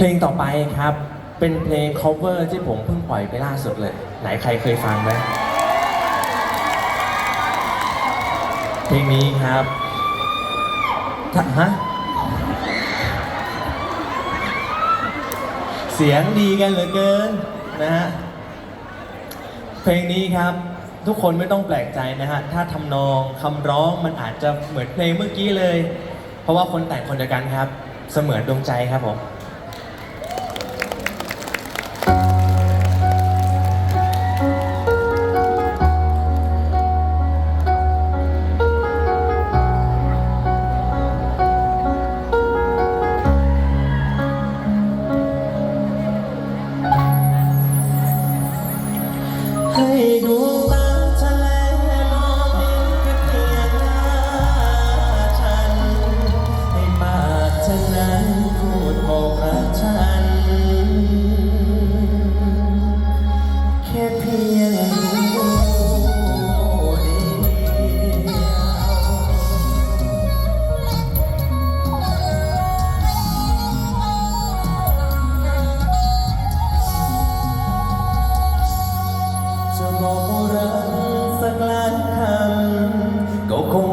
เพลงต่อไปครับ เป็นเพลง cover ที่ผมเพิ่งปล่อยไปล่าสุดเลย ไหนใครเคยฟังไหมเพลงนี้ครับฮะเสียงดีกันเหลือเกินนะฮะ เพลงนี้ครับทุกคนไม่ต้องแปลกใจนะฮะ ถ้าทำนองคำร้องมันอาจจะเหมือนเพลงเมื่อกี้เลย เพราะว่าคนแต่งคนเดียวกันครับ เสมือนดวงใจครับผม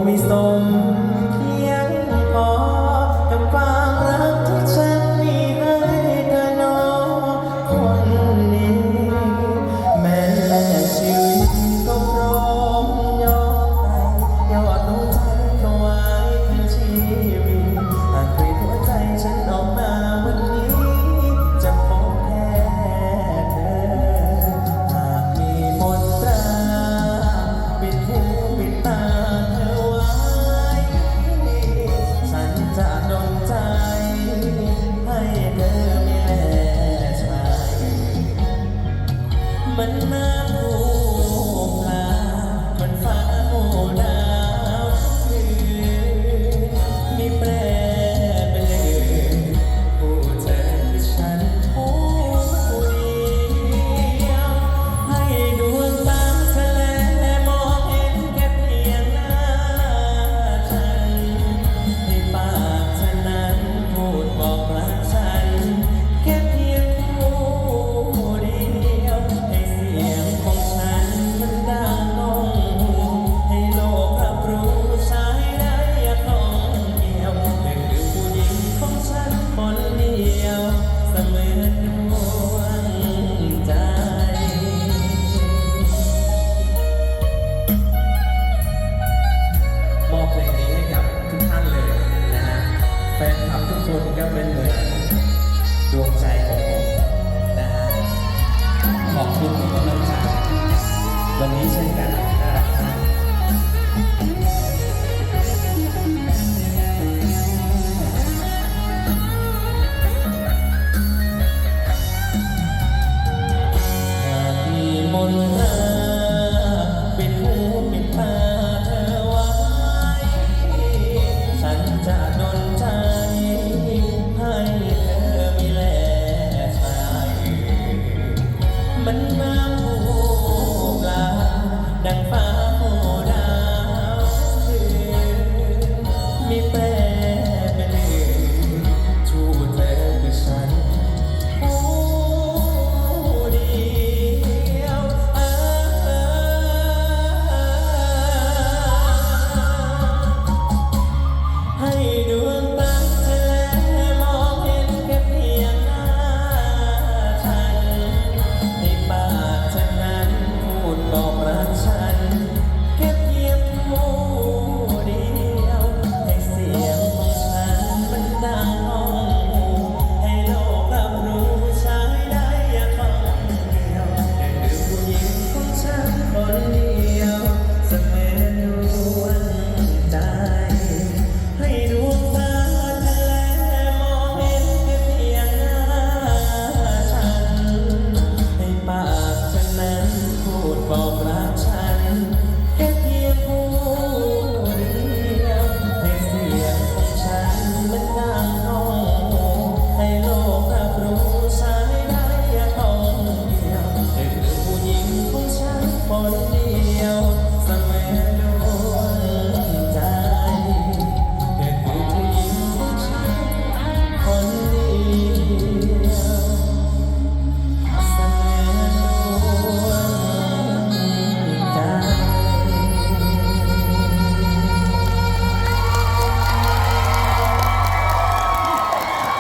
มิสม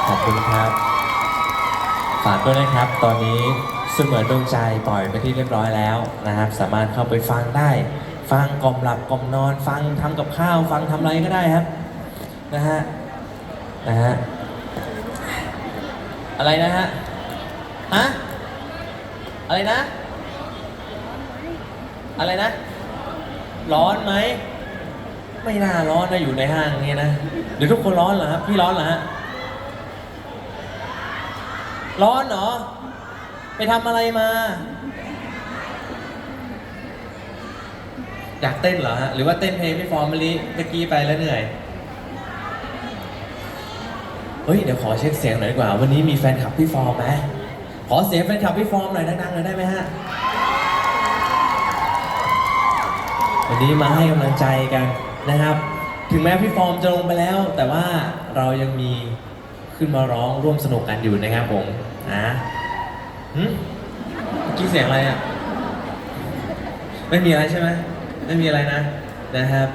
ฝากด้วยนะครับ ตอนนี้เสมือนดวงใจปล่อยไปที่เรียบร้อยแล้วนะครับ สามารถเข้าไปฟังได้ ฟังกล่อมหลับกล่อมนอน ฟังทำกับข้าว ฟังทำอะไรก็ได้ครับ นะฮะ นะฮะ อะไรนะฮะ ฮะ อะไรนะ อะไรนะ ร้อนไหม ไม่น่าร้อนนะอยู่ในห้างอย่างเงี้ยนะหรือทุกคนร้อนเหรอครับ พี่ร้อนเหรอฮะ ร้อนเหรอ ไปทำอะไรมา อยากเต้นเหรอฮะ หรือว่าเต้นเพลงพี่ฟอร์มมะลิเมื่อกี้ไปแล้วเหนื่อย เฮ้ย เดี๋ยวขอเช็คเสียงหน่อยดีกว่า วันนี้มีแฟนคลับพี่ฟอร์มไหมขอเสียงแฟนคลับพี่ฟอร์มหน่อยดังๆหน่อยได้ไหมฮะ วันนี้มาให้กำลังใจกันนะครับ ถึงแม้พี่ฟอร์มจะลงไปแล้ว แต่ว่าเรายังมี ขึ้นมาร้องร่วมสนุกกันอยู่นะครับผมนะหึเมื่อกี้เสียงอะไรอะ ไม่มีอะไรใช่ไหม ไม่มีอะไรนะนะครับ